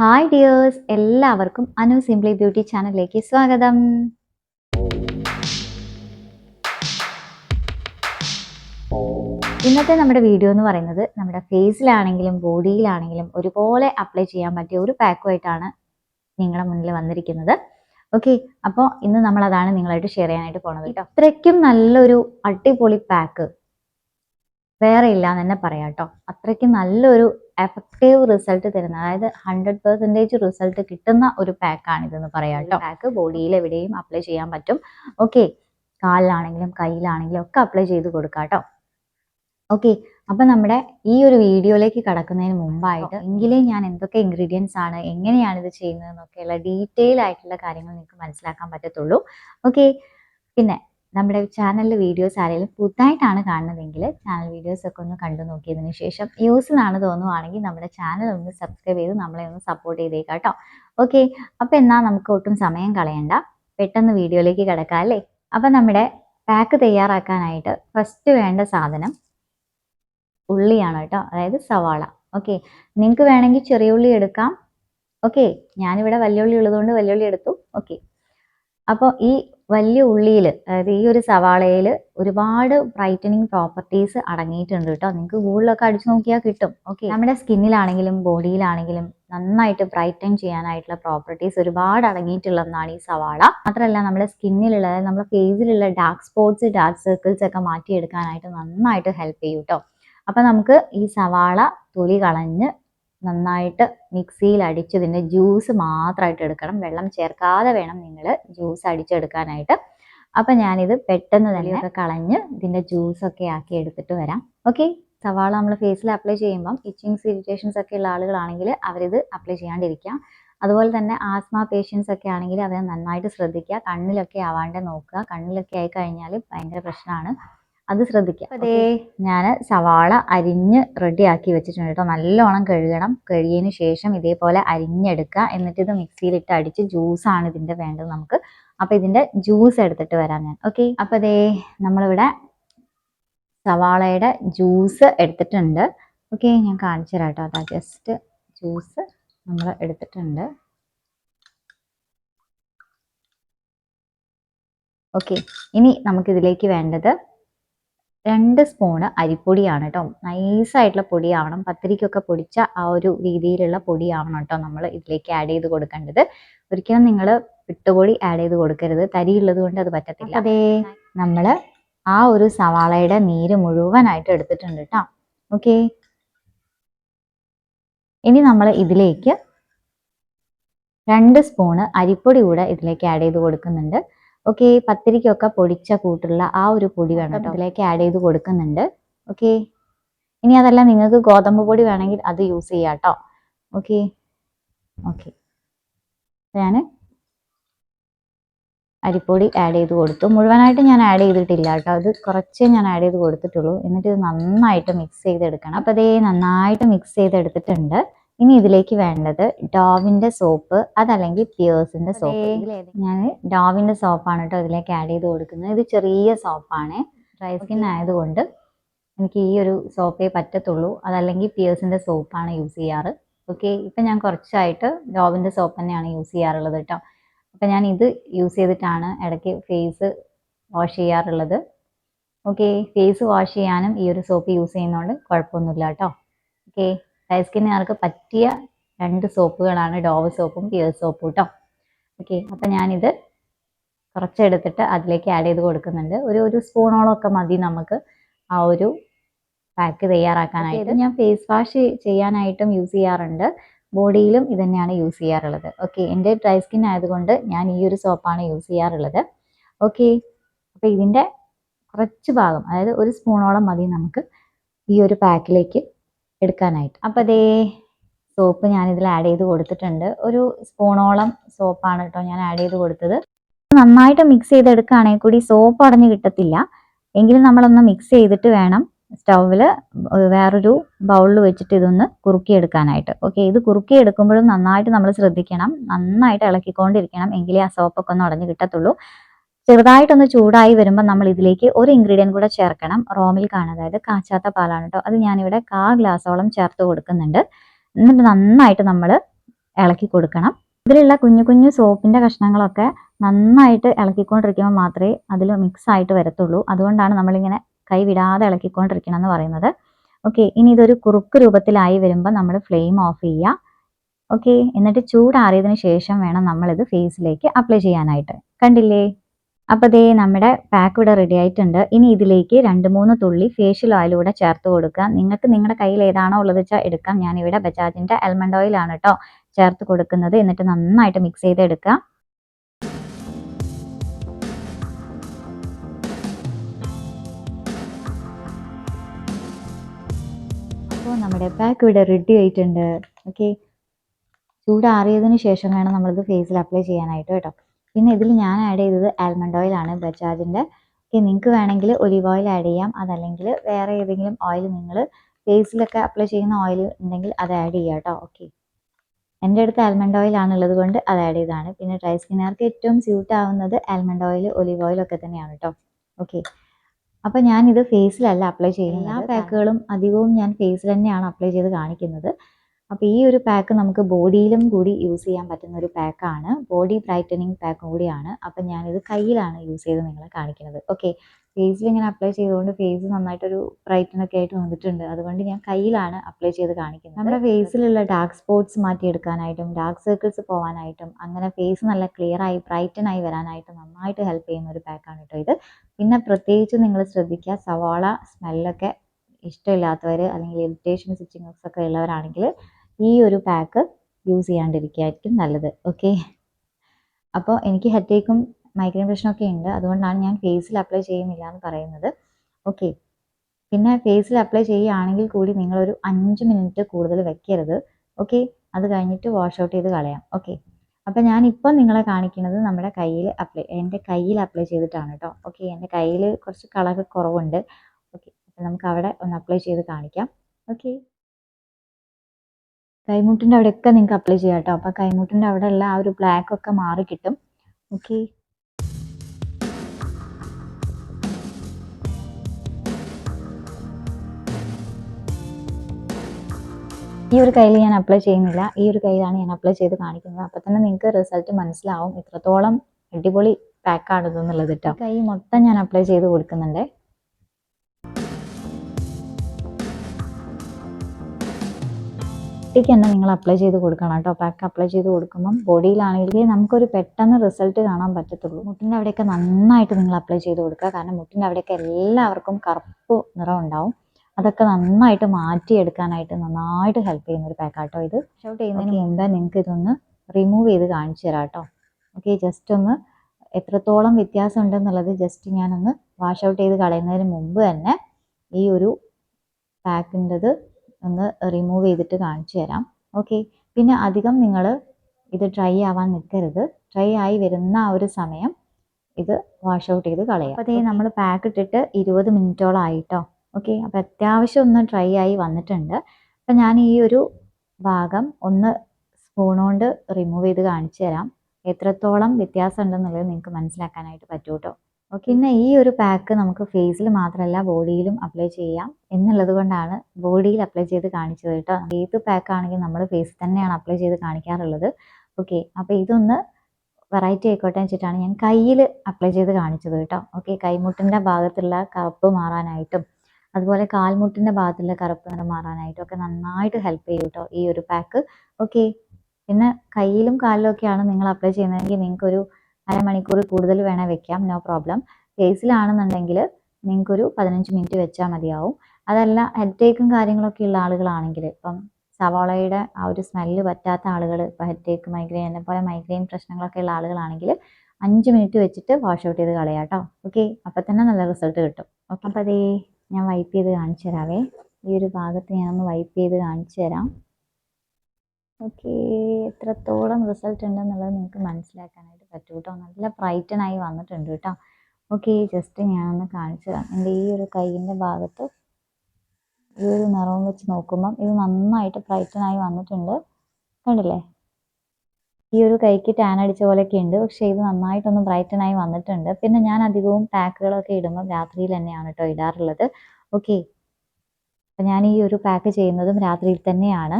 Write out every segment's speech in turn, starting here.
Hi dears എല്ലാവർക്കും Anu simply beauty ചാനലിലേക്ക് സ്വാഗതം. ഇന്നത്തെ നമ്മുടെ വീഡിയോ എന്ന് പറയുന്നത് നമ്മുടെ ഫേസിലാണെങ്കിലും ബോഡിയിലാണെങ്കിലും ഒരുപോലെ അപ്ലൈ ചെയ്യാൻ പറ്റിയ ഒരു പാക്കുമായിട്ടാണ് നിങ്ങളുടെ മുന്നിൽ വന്നിരിക്കുന്നത്. ഓക്കെ അപ്പോൾ ഇന്ന് നമ്മൾ അതാണ് നിങ്ങളായിട്ട് ഷെയർ ചെയ്യാനായിട്ട് പോണത്. കേട്ടോ. അത്രയ്ക്കും നല്ലൊരു അടിപൊളി പാക്ക് വേറെ ഇല്ല എന്ന് തന്നെ പറയാം കേട്ടോ. അത്രയ്ക്കും നല്ലൊരു എഫക്റ്റീവ് റിസൾട്ട് തരുന്ന അതായത് ഹൺഡ്രഡ് പെർസെന്റേജ് റിസൾട്ട് കിട്ടുന്ന ഒരു പാക്കാണ് ഇതെന്ന് പറയാം കേട്ടോ. പാക്ക് ബോഡിയിൽ എവിടെയും അപ്ലൈ ചെയ്യാൻ പറ്റും. ഓക്കെ കാലിലാണെങ്കിലും കയ്യിലാണെങ്കിലും ഒക്കെ അപ്ലൈ ചെയ്ത് കൊടുക്കാം കേട്ടോ. ഓക്കെ അപ്പം നമ്മുടെ ഈ ഒരു വീഡിയോയിലേക്ക് കടക്കുന്നതിന് മുമ്പായിട്ട് എങ്കിലേ ഞാൻ എന്തൊക്കെ ഇൻഗ്രീഡിയൻസ് ആണ് എങ്ങനെയാണ് ഇത് ചെയ്യുന്നത് എന്നൊക്കെയുള്ള ഡീറ്റെയിൽ ആയിട്ടുള്ള കാര്യങ്ങൾ നിങ്ങൾക്ക് മനസ്സിലാക്കാൻ പറ്റത്തുള്ളൂ. ഓക്കെ പിന്നെ നമ്മുടെ ചാനലിൽ വീഡിയോസ് ആരെങ്കിലും പുതുതായിട്ടാണ് കാണുന്നതെങ്കിൽ ചാനൽ വീഡിയോസ് ഒക്കെ ഒന്ന് കണ്ടു നോക്കിയതിന് ശേഷം യൂസ് ആണ് തോന്നുവാണെങ്കിൽ നമ്മുടെ ചാനൽ ഒന്ന് സബ്സ്ക്രൈബ് ചെയ്ത് നമ്മളെ ഒന്ന് സപ്പോർട്ട് ചെയ്തേക്കാം കേട്ടോ. ഓക്കെ അപ്പോൾ എന്നാൽ നമുക്ക് ഒട്ടും സമയം കളയണ്ട. പെട്ടെന്ന് വീഡിയോയിലേക്ക് കിടക്കാം അല്ലേ? അപ്പം നമ്മുടെ പാക്ക് തയ്യാറാക്കാനായിട്ട് ഫസ്റ്റ് വേണ്ട സാധനം ഉള്ളിയാണ് കേട്ടോ അതായത് സവാള. ഓക്കെ നിങ്ങൾക്ക് വേണമെങ്കിൽ ചെറിയ ഉള്ളി എടുക്കാം. ഓക്കെ ഞാനിവിടെ വലിയ ഉള്ളി ഉള്ളതുകൊണ്ട് വലിയ ഉള്ളി എടുത്തു. ഓക്കെ അപ്പോൾ ഈ വലിയ ഉള്ളിയിൽ അതായത് ഈ ഒരു സവാളയിൽ ഒരുപാട് ബ്രൈറ്റനിങ് പ്രോപ്പർട്ടീസ് അടങ്ങിയിട്ടുണ്ട് കേട്ടോ നിങ്ങൾക്ക് ഗൂഗിളിലൊക്കെ അടിച്ചു നോക്കിയാൽ കിട്ടും. ഓക്കെ നമ്മുടെ സ്കിന്നിലാണെങ്കിലും ബോഡിയിലാണെങ്കിലും നന്നായിട്ട് ബ്രൈറ്റൻ ചെയ്യാനായിട്ടുള്ള പ്രോപ്പർട്ടീസ് ഒരുപാട് അടങ്ങിയിട്ടുള്ളതാണ് ഈ സവാള. മാത്രമല്ല നമ്മുടെ സ്കിന്നിലുള്ള നമ്മുടെ ഫേസിലുള്ള ഡാർക്ക് സ്പോട്ട്സ് ഡാർക്ക് സർക്കിൾസ് ഒക്കെ മാറ്റിയെടുക്കാനായിട്ട് നന്നായിട്ട് ഹെൽപ്പ് ചെയ്യും കേട്ടോ അപ്പം നമുക്ക് ഈ സവാള തൊലി കളഞ്ഞ് നന്നായിട്ട് മിക്സിയിൽ അടിച്ച് ഇതിന്റെ ജ്യൂസ് മാത്രമായിട്ട് എടുക്കണം. വെള്ളം ചേർക്കാതെ വേണം നിങ്ങൾ ജ്യൂസ് അടിച്ചെടുക്കാനായിട്ട്. അപ്പം ഞാനിത് പെട്ടെന്ന് തന്നെ ഒക്കെ കളഞ്ഞ് ഇതിന്റെ ജ്യൂസൊക്കെ ആക്കി എടുത്തിട്ട് വരാം. ഓക്കെ? സവാള നമ്മൾ ഫേസിൽ അപ്ലൈ ചെയ്യുമ്പം ഇച്ചിങ്സ് ഇറിറ്റേഷൻസ് ഒക്കെ ഉള്ള ആളുകളാണെങ്കിൽ അവരിത് അപ്ലൈ ചെയ്യാണ്ടിരിക്കുക അതുപോലെ തന്നെ ആസ്മ പേഷ്യൻസ് ഒക്കെ ആണെങ്കിൽ അവരെ നന്നായിട്ട് ശ്രദ്ധിക്കുക. കണ്ണിലൊക്കെ ആവാണ്ട് നോക്കുക. കണ്ണിലൊക്കെ ആയി കഴിഞ്ഞാൽ ഭയങ്കര പ്രശ്നമാണ്. അത് ശ്രദ്ധിക്കാം. അതേ. ഞാൻ സവാള അരിഞ്ഞ് റെഡിയാക്കി വെച്ചിട്ടുണ്ട് കേട്ടോ നല്ലോണം കഴുകണം. കഴുകിയതിന് ശേഷം ഇതേപോലെ അരിഞ്ഞെടുക്കുക. എന്നിട്ട് ഇത് മിക്സിയിലിട്ട് അടിച്ച് ജ്യൂസാണ് ഇതിന്റെ വേണ്ടത് നമുക്ക്. അപ്പോൾ ഇതിന്റെ ജ്യൂസ് എടുത്തിട്ട് വരാം ഞാൻ. ഓക്കെ. അപ്പോൾ അതേ നമ്മളിവിടെ സവാളയുടെ ജ്യൂസ് എടുത്തിട്ടുണ്ട്. ഓക്കെ ഞാൻ കാണിച്ചു തരാം കേട്ടോ അതാ ജസ്റ്റ് ജ്യൂസ് നമ്മൾ എടുത്തിട്ടുണ്ട്. ഓക്കെ. ഇനി നമുക്കിതിലേക്ക് വേണ്ടത് രണ്ട് സ്പൂണ് അരിപ്പൊടിയാണ് കേട്ടോ. നൈസായിട്ടുള്ള പൊടിയാവണം. പത്തിരിക്കൊക്കെ പൊടിച്ച ആ ഒരു രീതിയിലുള്ള പൊടിയാവണം കേട്ടോ നമ്മൾ ഇതിലേക്ക് ആഡ് ചെയ്ത് കൊടുക്കേണ്ടത്. ഒരിക്കലും നിങ്ങൾ വിട്ടുപൊടി ആഡ് ചെയ്ത് കൊടുക്കരുത്. തരിയുള്ളത് കൊണ്ട് അത് പറ്റത്തില്ല. അതേ നമ്മൾ ആ ഒരു സവാളയുടെ നീര് മുഴുവനായിട്ട് എടുത്തിട്ടുണ്ട് കേട്ടോ. ഓക്കെ. ഇനി നമ്മൾ ഇതിലേക്ക് രണ്ട് സ്പൂണ് അരിപ്പൊടി കൂടെ ഇതിലേക്ക് ആഡ് ചെയ്ത് കൊടുക്കുന്നുണ്ട്. ഓക്കെ പത്തിരിക്കൊക്കെ പൊടിച്ച കൂട്ടുള്ള ആ ഒരു പൊടി വേണം അതിലേക്ക് ആഡ് ചെയ്ത് കൊടുക്കുന്നുണ്ട്. ഓക്കെ. ഇനി അതല്ല നിങ്ങൾക്ക് ഗോതമ്പ് പൊടി വേണമെങ്കിൽ അത് യൂസ് ചെയ്യാം കേട്ടോ. ഓക്കെ. ഓക്കെ. ഞാൻ അരിപ്പൊടി ആഡ് ചെയ്ത് കൊടുത്തു. മുഴുവനായിട്ട് ഞാൻ ആഡ് ചെയ്തിട്ടില്ല കേട്ടോ. അത് കുറച്ചേ ഞാൻ ആഡ് ചെയ്ത് കൊടുത്തിട്ടുള്ളൂ. എന്നിട്ട് ഇത് നന്നായിട്ട് മിക്സ് ചെയ്തെടുക്കണം. അപ്പോൾ അതേ നന്നായിട്ട് മിക്സ് ചെയ്തെടുത്തിട്ടുണ്ട്. ഇനി ഇതിലേക്ക് വേണ്ടത് ഡോവിന്റെ സോപ്പ് അതല്ലെങ്കിൽ പിയേഴ്സിന്റെ സോപ്പ്. ഞാൻ ഡോവിന്റെ സോപ്പാണ് കേട്ടോ ഇതിലേക്ക് ആഡ് ചെയ്ത് കൊടുക്കുന്നത്. ഇത് ചെറിയ സോപ്പാണ്. ഡ്രൈ സ്കിൻ ആയതുകൊണ്ട് എനിക്ക് ഈ ഒരു സോപ്പേ പറ്റത്തുള്ളൂ. അതല്ലെങ്കിൽ പിയേഴ്സിന്റെ സോപ്പാണ് യൂസ് ചെയ്യാറ്. ഓക്കെ ഇപ്പം ഞാൻ കുറച്ചായിട്ട് ഡോവിന്റെ സോപ്പ് തന്നെയാണ് യൂസ് ചെയ്യാറുള്ളത് കേട്ടോ. അപ്പം ഞാൻ ഇത് യൂസ് ചെയ്തിട്ടാണ് ഇടയ്ക്ക് ഫേസ് വാഷ് ചെയ്യാറുള്ളത്. ഓക്കെ ഫേസ് വാഷ് ചെയ്യാനും ഈ ഒരു സോപ്പ് യൂസ് ചെയ്യുന്നതുകൊണ്ട് കുഴപ്പമൊന്നുമില്ല കേട്ടോ. ഓക്കെ ഡ്രൈ സ്കിന്നുകാർക്ക് പറ്റിയ രണ്ട് സോപ്പുകളാണ് ഡോവ് സോപ്പും പിയർ സോപ്പും കേട്ടോ ഓക്കെ അപ്പം ഞാനിത് കുറച്ചെടുത്തിട്ട് അതിലേക്ക് ആഡ് ചെയ്ത് കൊടുക്കുന്നുണ്ട്. ഒരു ഒരു സ്പൂണോളം ഒക്കെ മതി നമുക്ക് ആ ഒരു പാക്ക് തയ്യാറാക്കാനായിട്ട്. ഞാൻ ഫേസ് വാഷ് ചെയ്യാനായിട്ടും യൂസ് ചെയ്യാറുണ്ട്. ബോഡിയിലും ഇത് തന്നെയാണ് യൂസ് ചെയ്യാറുള്ളത്. ഓക്കെ എന്റെ ഡ്രൈ സ്കിൻ ആയതുകൊണ്ട് ഞാൻ ഈ ഒരു സോപ്പാണ് യൂസ് ചെയ്യാറുള്ളത്. ഓക്കെ അപ്പോൾ ഇതിന്റെ കുറച്ച് ഭാഗം അതായത് ഒരു സ്പൂണോളം മതി നമുക്ക് ഈ ഒരു പാക്കിലേക്ക് എടുക്കാനായിട്ട്. അപ്പോൾ അതേ സോപ്പ് ഞാൻ ഞാനിതിൽ ആഡ് ചെയ്ത് കൊടുത്തിട്ടുണ്ട്. ഒരു സ്പൂണോളം സോപ്പാണ് കേട്ടോ ഞാൻ ആഡ് ചെയ്ത് കൊടുത്തത്. നന്നായിട്ട് മിക്സ് ചെയ്തെടുക്കുകയാണെങ്കിൽ കൂടി സോപ്പ് അടഞ്ഞ് കിട്ടത്തില്ല. എങ്കിലും നമ്മളൊന്ന് മിക്സ് ചെയ്തിട്ട് വേണം സ്റ്റൗവിൽ വേറൊരു ബൗളിൽ വെച്ചിട്ട് ഇതൊന്ന് കുറുക്കിയെടുക്കാനായിട്ട്. ഓക്കെ ഇത് കുറുക്കിയെടുക്കുമ്പോഴും നന്നായിട്ട് നമ്മൾ ശ്രദ്ധിക്കണം. നന്നായിട്ട് ഇളക്കിക്കൊണ്ടിരിക്കണം. എങ്കിലേ ആ സോപ്പൊക്കെ ഒന്ന് അടഞ്ഞു കിട്ടത്തുള്ളൂ. ചെറുതായിട്ടൊന്ന് ചൂടായി വരുമ്പോൾ നമ്മൾ ഇതിലേക്ക് ഒരു ഇൻഗ്രീഡിയന്റ് കൂടെ ചേർക്കണം. റോ മിൽക്കാണ് അതായത് കാച്ചാത്ത പാലാണ് കേട്ടോ അത് ഞാനിവിടെ കാ ഗ്ലാസോളം ചേർത്ത് കൊടുക്കുന്നുണ്ട്. എന്നിട്ട് നന്നായിട്ട് നമ്മൾ ഇളക്കി കൊടുക്കണം. ഇതിലുള്ള കുഞ്ഞു കുഞ്ഞു സോപ്പിന്റെ കഷ്ണങ്ങളൊക്കെ നന്നായിട്ട് ഇളക്കിക്കൊണ്ടിരിക്കുമ്പോൾ മാത്രമേ അതിൽ മിക്സ് ആയിട്ട് വരത്തുള്ളൂ. അതുകൊണ്ടാണ് നമ്മളിങ്ങനെ കൈ വിടാതെ ഇളക്കിക്കൊണ്ടിരിക്കണം എന്ന് പറയുന്നത്. ഓക്കെ ഇനി ഇതൊരു കുറുക്ക് രൂപത്തിലായി വരുമ്പോൾ നമ്മൾ ഫ്ലെയിം ഓഫ് ചെയ്യുക. ഓക്കെ എന്നിട്ട് ചൂടാറിയതിന് ശേഷം വേണം നമ്മളിത് ഫേസിലേക്ക് അപ്ലൈ ചെയ്യാനായിട്ട്. കണ്ടില്ലേ? അപ്പോൾ ദേ നമ്മുടെ പാക്ക് ഇവിടെ റെഡി ആയിട്ടുണ്ട്. ഇനി ഇതിലേക്ക് രണ്ട് മൂന്ന് തുള്ളി ഫേഷ്യൽ ഓയിൽ കൂടെ ചേർത്ത് കൊടുക്കുക. നിങ്ങൾക്ക് നിങ്ങളുടെ കയ്യിൽ ഏതാണോ ഉള്ളത് വെച്ചാൽ എടുക്കാം. ഞാനിവിടെ ബജാജിന്റെ ആൽമണ്ട് ഓയിലാണ് കേട്ടോ ചേർത്ത് കൊടുക്കുന്നത്. എന്നിട്ട് നന്നായിട്ട് മിക്സ് ചെയ്തെടുക്കുക അപ്പോൾ നമ്മുടെ പാക്ക് ഇവിടെ റെഡി ആയിട്ടുണ്ട്. ഓക്കെ ചൂടാറിയതിന് ശേഷം വേണം നമ്മളിത് ഫേസിൽ അപ്ലൈ ചെയ്യാനായിട്ട് കേട്ടോ പിന്നെ ഇതിൽ ഞാൻ ആഡ് ചെയ്തത് ആൽമണ്ട് ഓയിൽ ആണ് ബജാജിന്റെ ഓക്കെ നിങ്ങൾക്ക് വേണമെങ്കിൽ ഒലിവ് ഓയിൽ ആഡ് ചെയ്യാം. അതല്ലെങ്കിൽ വേറെ ഏതെങ്കിലും ഓയിൽ നിങ്ങൾ ഫേസിലൊക്കെ അപ്ലൈ ചെയ്യുന്ന ഓയിൽ ഉണ്ടെങ്കിൽ അത് ആഡ് ചെയ്യുക കേട്ടോ. ഓക്കെ എന്റെ അടുത്ത് ആൽമണ്ട് ഓയിൽ ആണുള്ളത് കൊണ്ട് അത് ആഡ് ചെയ്തതാണ്. പിന്നെ ഡ്രൈ സ്കിന്നുകാർക്ക് ഏറ്റവും സ്യൂട്ട് ആവുന്നത് ആൽമണ്ട് ഓയിൽ ഒലിവ് ഓയിൽ ഒക്കെ തന്നെയാണ് കേട്ടോ. ഓക്കെ അപ്പോൾ ഞാനിത് ഫേസിലല്ല അപ്ലൈ ചെയ്യുന്നത്. എല്ലാ പാക്കുകളും അധികവും ഞാൻ ഫേസിൽ തന്നെയാണ് അപ്ലൈ ചെയ്ത് കാണിക്കുന്നത്. അപ്പോൾ ഈ ഒരു പാക്ക് നമുക്ക് ബോഡിയിലും കൂടി യൂസ് ചെയ്യാൻ പറ്റുന്ന ഒരു പാക്കാണ് ബോഡി ബ്രൈറ്റനിങ് പാക്ക് കൂടിയാണ്. അപ്പം ഞാനിത് കയ്യിലാണ് യൂസ് ചെയ്ത് നിങ്ങളെ കാണിക്കുന്നത്. ഓക്കെ ഫേസിൽ ഇങ്ങനെ അപ്ലൈ ചെയ്തുകൊണ്ട് ഫേസ് നന്നായിട്ടൊരു ബ്രൈറ്റൻ ഒക്കെ ആയിട്ട് വന്നിട്ടുണ്ട്. അതുകൊണ്ട് ഞാൻ കയ്യിലാണ് അപ്ലൈ ചെയ്ത് കാണിക്കുന്നത്. നമ്മുടെ ഫേസിലുള്ള ഡാർക്ക് സ്പോട്ട്സ് മാറ്റിയെടുക്കാനായിട്ടും ഡാർക്ക് സർക്കിൾസ് പോകാനായിട്ടും അങ്ങനെ ഫേസ് നല്ല ക്ലിയർ ആയി ബ്രൈറ്റൻ ആയി വരാനായിട്ട് നന്നായിട്ട് ഹെൽപ്പ് ചെയ്യുന്ന ഒരു പാക്കാണ് കേട്ടോ ഇത്. പിന്നെ പ്രത്യേകിച്ച് നിങ്ങൾ ശ്രദ്ധിക്കുക സവാള സ്മെല്ലൊക്കെ ഇഷ്ടമില്ലാത്തവർ അല്ലെങ്കിൽ ഇറിറ്റേഷൻ സ്റ്റിച്ചിങ്സ് ഒക്കെ ഉള്ളവരാണെങ്കിൽ ഈ ഒരു പാക്ക് യൂസ് ചെയ്യാണ്ടിരിക്കുകയായിരിക്കും നല്ലത്. ഓക്കെ അപ്പോൾ എനിക്ക് ഹെഡേക്കും മൈഗ്രെയിൻ പ്രശ്നമൊക്കെ ഉണ്ട്. അതുകൊണ്ടാണ് ഞാൻ ഫേസിൽ അപ്ലൈ ചെയ്യുന്നില്ല എന്ന് പറയുന്നത്. ഓക്കെ പിന്നെ ഫേസിൽ അപ്ലൈ ചെയ്യുകയാണെങ്കിൽ കൂടി നിങ്ങളൊരു അഞ്ച് മിനിറ്റ് കൂടുതൽ വെക്കരുത്. ഓക്കെ അത് കഴിഞ്ഞിട്ട് വാഷ് ഔട്ട് ചെയ്ത് കളയാം. ഓക്കെ അപ്പം ഞാൻ ഇപ്പോൾ നിങ്ങളെ കാണിക്കുന്നത് നമ്മുടെ കയ്യിൽ അപ്ലൈ എന്റെ കയ്യിൽ അപ്ലൈ ചെയ്തിട്ടാണ് കേട്ടോ ഓക്കെ എന്റെ കയ്യിൽ കുറച്ച് കളർ കുറവുണ്ട്. ഓക്കെ അപ്പം നമുക്ക് അവിടെ ഒന്ന് അപ്ലൈ ചെയ്ത് കാണിക്കാം. ഓക്കെ കൈമുട്ടിന്റെ അവിടെയൊക്കെ നിങ്ങൾക്ക് അപ്ലൈ ചെയ്യാം കേട്ടോ അപ്പോൾ കൈമുട്ടിന്റെ അവിടെയുള്ള ആ ഒരു ബ്ലാക്ക് ഒക്കെ മാറി കിട്ടും. ഓക്കെ ഈ ഒരു കയ്യിൽ ഞാൻ അപ്ലൈ ചെയ്യുന്നില്ല. ഈ ഒരു കയ്യിലാണ് ഞാൻ അപ്ലൈ ചെയ്ത് കാണിക്കുന്നത്. അപ്പോൾ തന്നെ നിങ്ങൾക്ക് റിസൾട്ട് മനസ്സിലാവും. ഇത്രത്തോളം അടിപൊളി പാക്കാണിതെന്നുള്ളത് കേട്ടോ. കൈ മൊത്തം ഞാൻ അപ്ലൈ ചെയ്ത് കൊടുക്കുന്നുണ്ട്. ഒറ്റയ്ക്ക് തന്നെ നിങ്ങൾ അപ്ലൈ ചെയ്ത് കൊടുക്കണം കേട്ടോ. പാക്ക് അപ്ലൈ ചെയ്ത് കൊടുക്കുമ്പം ബോഡിയിലാണെങ്കിൽ നമുക്കൊരു പെട്ടെന്ന് റിസൾട്ട് കാണാൻ പറ്റത്തുള്ളൂ. മുട്ടിന്റെ അവിടെയൊക്കെ നന്നായിട്ട് നിങ്ങൾ അപ്ലൈ ചെയ്ത് കൊടുക്കുക. കാരണം മുട്ടിന്റെ അവിടെയൊക്കെ എല്ലാവർക്കും കറുപ്പ് നിറം ഉണ്ടാവും. അതൊക്കെ നന്നായിട്ട് മാറ്റിയെടുക്കാനായിട്ട് നന്നായിട്ട് ഹെൽപ്പ് ചെയ്യുന്ന ഒരു പാക്കാട്ടോ ഇത്. ഷൗട്ട് ചെയ്യുന്നതിന് മുമ്പ് നിങ്ങൾക്ക് ഇതൊന്ന് റിമൂവ് ചെയ്ത് കാണിച്ചു തരാം കേട്ടോ. ഓക്കെ ജസ്റ്റ് ഒന്ന് എത്രത്തോളം വ്യത്യാസം ഉണ്ടെന്നുള്ളത് ജസ്റ്റ് ഞാനൊന്ന് വാഷ് ഔട്ട് ചെയ്ത് കളയുന്നതിന് മുമ്പ് തന്നെ ഈ ഒരു പാക്കിന്റെത് ഒന്ന് റിമൂവ് ചെയ്തിട്ട് കാണിച്ചു തരാം. ഓക്കെ പിന്നെ അധികം നിങ്ങൾ ഇത് ഡ്രൈ ആവാൻ നിൽക്കരുത്. ഡ്രൈ ആയി വരുന്ന ആ ഒരു സമയം ഇത് വാഷ് ഔട്ട് ചെയ്ത് കളയാം. അപ്പോൾ അതേ നമ്മൾ പാക്ക് ഇട്ടിട്ട് ഇരുപത് മിനിറ്റോളം ആയിട്ടോ? ഓക്കെ അപ്പോൾ അത്യാവശ്യം ഒന്ന് ഡ്രൈ ആയി വന്നിട്ടുണ്ട്. അപ്പം ഞാൻ ഈ ഒരു ഭാഗം ഒന്ന് സ്പൂൺ കൊണ്ട് റിമൂവ് ചെയ്ത് കാണിച്ചു തരാം. എത്രത്തോളം വ്യത്യാസം ഉണ്ടെന്നുള്ളത് നിങ്ങൾക്ക് മനസ്സിലാക്കാനായിട്ട് പറ്റൂ കേട്ടോ ഓക്കെ ഇന്ന് ഈ ഒരു പാക്ക് നമുക്ക് ഫേസിൽ മാത്രമല്ല ബോഡിയിലും അപ്ലൈ ചെയ്യാം എന്നുള്ളത് കൊണ്ടാണ് ബോഡിയിൽ അപ്ലൈ ചെയ്ത് കാണിച്ചത് കേട്ടോ. ഏത് പാക്ക് ആണെങ്കിലും നമ്മൾ ഫേസിൽ തന്നെയാണ് അപ്ലൈ ചെയ്ത് കാണിക്കാറുള്ളത്. ഓക്കെ അപ്പോൾ ഇതൊന്ന് വെറൈറ്റി ആയിക്കോട്ടെ വെച്ചിട്ടാണ് ഞാൻ കയ്യിൽ അപ്ലൈ ചെയ്ത് കാണിച്ചത് കേട്ടോ. ഓക്കെ കൈമുട്ടിന്റെ ഭാഗത്തുള്ള കറുപ്പ് മാറാനായിട്ടും അതുപോലെ കാൽമുട്ടിന്റെ ഭാഗത്തുള്ള കറുപ്പ് നിറം മാറാനായിട്ടും ഒക്കെ നന്നായിട്ട് ഹെൽപ്പ് ചെയ്യും കേട്ടോ ഈ ഒരു പാക്ക് ഓക്കെ പിന്നെ കയ്യിലും കാലിലും ഒക്കെയാണ് നിങ്ങൾ അപ്ലൈ ചെയ്യുന്നതെങ്കിൽ നിങ്ങൾക്കൊരു അരമണിക്കൂർ കൂടുതൽ വേണേൽ വെക്കാം നോ പ്രോബ്ലം ഫേസിലാണെന്നുണ്ടെങ്കിൽ നിങ്ങൾക്കൊരു പതിനഞ്ച് മിനിറ്റ് വെച്ചാൽ മതിയാവും. അതല്ല ഹെഡ് ടേക്കും കാര്യങ്ങളൊക്കെ ഉള്ള ആളുകളാണെങ്കിൽ ഇപ്പം സവാളയുടെ ആ ഒരു സ്മെല്ല് പറ്റാത്ത ആളുകൾ ഇപ്പോൾ ഹെഡ് ടേക്ക് മൈഗ്രെയിൻ എന്നെ പോലെ മൈഗ്രെയിൻ പ്രശ്നങ്ങളൊക്കെ ഉള്ള ആളുകളാണെങ്കിൽ അഞ്ച് മിനിറ്റ് വെച്ചിട്ട് വാഷ് ഔട്ട് ചെയ്ത് കളയാം കേട്ടോ. ഓക്കെ അപ്പം തന്നെ നല്ല റിസൾട്ട് കിട്ടും. അപ്പം അതേ ഞാൻ വൈപ്പ് ചെയ്ത് കാണിച്ചു തരാവേ. ഈ ഒരു ഭാഗത്ത് ഞാനൊന്ന് വൈപ്പ് ചെയ്ത് കാണിച്ചു തരാം. ഓക്കെ എത്രത്തോളം റിസൾട്ട് ഉണ്ടെന്നുള്ളത് നിങ്ങൾക്ക് മനസ്സിലാക്കാനായിട്ട് പറ്റും കേട്ടോ നല്ല ബ്രൈറ്റൺ ആയി വന്നിട്ടുണ്ട് കേട്ടോ. ഓക്കെ ജസ്റ്റ് ഞാനൊന്ന് കാണിച്ചു തരാം. എന്റെ ഈ ഒരു കൈയിന്റെ ഭാഗത്ത് ഈ ഒരു നിറവും വെച്ച് നോക്കുമ്പം ഇത് നന്നായിട്ട് ബ്രൈറ്റൺ ആയി വന്നിട്ടുണ്ട്. കണ്ടില്ലേ? ഈ ഒരു കൈക്ക് ടാൻ അടിച്ച പോലെയൊക്കെ ഉണ്ട്. പക്ഷേ ഇത് നന്നായിട്ടൊന്ന് ബ്രൈറ്റൺ ആയി വന്നിട്ടുണ്ട്. പിന്നെ ഞാൻ അധികവും പാക്കുകളൊക്കെ ഇടുമ്പോൾ രാത്രിയിൽ തന്നെയാണ് കേട്ടോ ഇടാറുള്ളത്. ഓക്കെ അപ്പം ഞാൻ ഈ ഒരു പാക്ക് ചെയ്യുന്നതും രാത്രിയിൽ തന്നെയാണ്.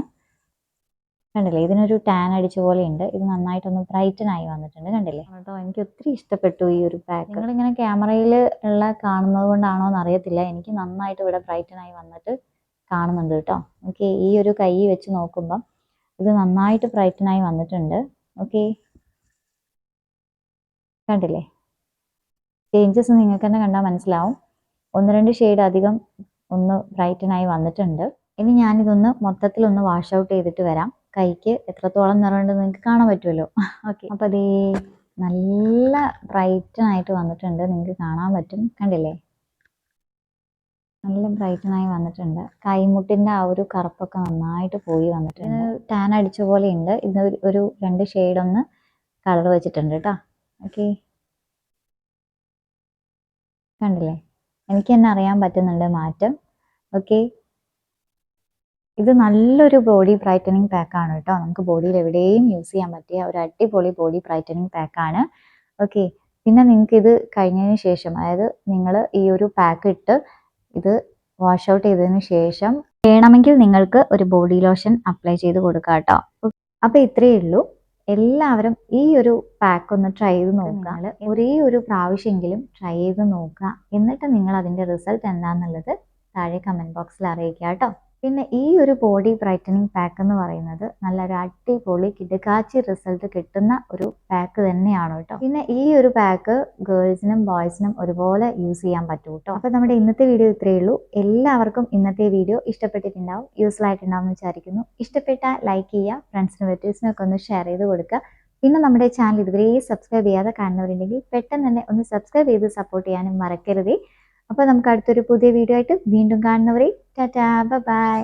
കണ്ടില്ലേ? ഇതിനൊരു ടാൻ അടിച്ച പോലെ ഉണ്ട് ഇത് നന്നായിട്ടൊന്ന് ബ്രൈറ്റൻ ആയി വന്നിട്ടുണ്ട് കണ്ടില്ലേ? കേട്ടോ എനിക്ക് ഒത്തിരി ഇഷ്ടപ്പെട്ടു ഈ ഒരു പാക്ക്. നിങ്ങളിങ്ങനെ ക്യാമറയിൽ ഉള്ള കാണുന്നത് കൊണ്ടാണോ എന്ന് അറിയത്തില്ല. എനിക്ക് നന്നായിട്ട് ഇവിടെ ബ്രൈറ്റൻ ആയി വന്നിട്ട് കാണുന്നുണ്ട് കേട്ടോ. ഓക്കെ ഈ ഒരു കൈ വെച്ച് നോക്കുമ്പം ഇത് നന്നായിട്ട് ബ്രൈറ്റൻ ആയി വന്നിട്ടുണ്ട്. ഓക്കെ. കണ്ടില്ലേ? ചേഞ്ചസ് നിങ്ങൾക്ക് തന്നെ കണ്ടാൽ മനസ്സിലാവും. ഒന്ന് രണ്ട് ഷെയ്ഡ് അധികം ഒന്ന് ബ്രൈറ്റൻ ആയി വന്നിട്ടുണ്ട്. ഇനി ഞാനിതൊന്ന് മൊത്തത്തിൽ ഒന്ന് വാഷ് ഔട്ട് ചെയ്തിട്ട് വരാം. കൈക്ക് എത്രത്തോളം നിറമുണ്ടെന്ന് നിങ്ങൾക്ക് കാണാൻ പറ്റുമല്ലോ ഓക്കെ. അപ്പോൾ അതേ നല്ല ബ്രൈറ്റൻ ആയിട്ട് വന്നിട്ടുണ്ട്. നിങ്ങൾക്ക് കാണാൻ പറ്റും. കണ്ടില്ലേ? നല്ല ബ്രൈറ്റനായി വന്നിട്ടുണ്ട്. കൈമുട്ടിന്റെ ആ ഒരു കറുപ്പൊക്കെ നന്നായിട്ട് പോയി വന്നിട്ടുണ്ട്. ടാൻ അടിച്ച പോലെ ഉണ്ട് ഇത് ഒരു- രണ്ട് ഷെയ്ഡ് ഒന്ന് കളർ വെച്ചിട്ടുണ്ട് കേട്ടോ ഓക്കെ. കണ്ടില്ലേ? എനിക്ക് തന്നെ അറിയാൻ പറ്റുന്നുണ്ട് മാറ്റം. ഓക്കെ. ഇത് നല്ലൊരു ബോഡി ബ്രൈറ്റനിങ് പാക്കാണ് കേട്ടോ. നമുക്ക് ബോഡിയിൽ എവിടെയും യൂസ് ചെയ്യാൻ പറ്റിയ ഒരു അടിപൊളി ബോഡി ബ്രൈറ്റനിങ് പാക്കാണ് ഓക്കെ പിന്നെ നിങ്ങൾക്ക് ഇത് കഴിഞ്ഞതിന് ശേഷം അതായത് നിങ്ങൾ ഈ ഒരു പാക്ക് ഇട്ട് ഇത് വാഷ് ഔട്ട് ചെയ്തതിന് ശേഷം വേണമെങ്കിൽ നിങ്ങൾക്ക് ഒരു ബോഡി ലോഷൻ അപ്ലൈ ചെയ്ത് കൊടുക്കാം കേട്ടോ. അപ്പോൾ ഇത്രയേ ഉള്ളൂ. എല്ലാവരും ഈ ഒരു പാക്ക് ഒന്ന് ട്രൈ ചെയ്ത് നോക്കുക. ഒരേ ഒരു പ്രാവശ്യമെങ്കിലും ട്രൈ ചെയ്ത് നോക്കുക. എന്നിട്ട് നിങ്ങൾ അതിന്റെ റിസൾട്ട് എന്താണെന്നുള്ളത് താഴെ കമന്റ് ബോക്സിൽ അറിയിക്കുക കേട്ടോ. പിന്നെ ഈ ഒരു ബോഡി ബ്രൈറ്റനിങ് പാക്ക് എന്ന് പറയുന്നത് നല്ലൊരു അടിപൊളി കിടക്കാച്ചി റിസൾട്ട് കിട്ടുന്ന ഒരു പാക്ക് തന്നെയാണ് കേട്ടോ. പിന്നെ ഈ ഒരു പാക്ക് ഗേൾസിനും ബോയ്സിനും ഒരുപോലെ യൂസ് ചെയ്യാൻ പറ്റും കേട്ടോ. അപ്പോൾ നമ്മുടെ ഇന്നത്തെ വീഡിയോ ഇത്രയേ ഉള്ളൂ. എല്ലാവർക്കും ഇന്നത്തെ വീഡിയോ ഇഷ്ടപ്പെട്ടിട്ടുണ്ടാവും യൂസ്ഫുൾ ആയിട്ടുണ്ടാവും എന്ന് വിചാരിക്കുന്നു. ഇഷ്ടപ്പെട്ട ലൈക്ക് ചെയ്യുക ഫ്രണ്ട്സിനും റിലേറ്റീവ്സിനൊക്കെ ഒന്ന് ഷെയർ ചെയ്ത് കൊടുക്കുക. പിന്നെ നമ്മുടെ ചാനൽ ഇതുവരെ സബ്സ്ക്രൈബ് ചെയ്യാതെ കാണുന്നവരുണ്ടെങ്കിൽ പെട്ടെന്ന് തന്നെ ഒന്ന് സബ്സ്ക്രൈബ് ചെയ്ത് സപ്പോർട്ട് ചെയ്യാനും മറക്കരുതേ. അപ്പോൾ നമുക്ക് അടുത്തൊരു പുതിയ വീഡിയോ ആയിട്ട് വീണ്ടും കാണുന്നവരെ ടാറ്റാ ബൈ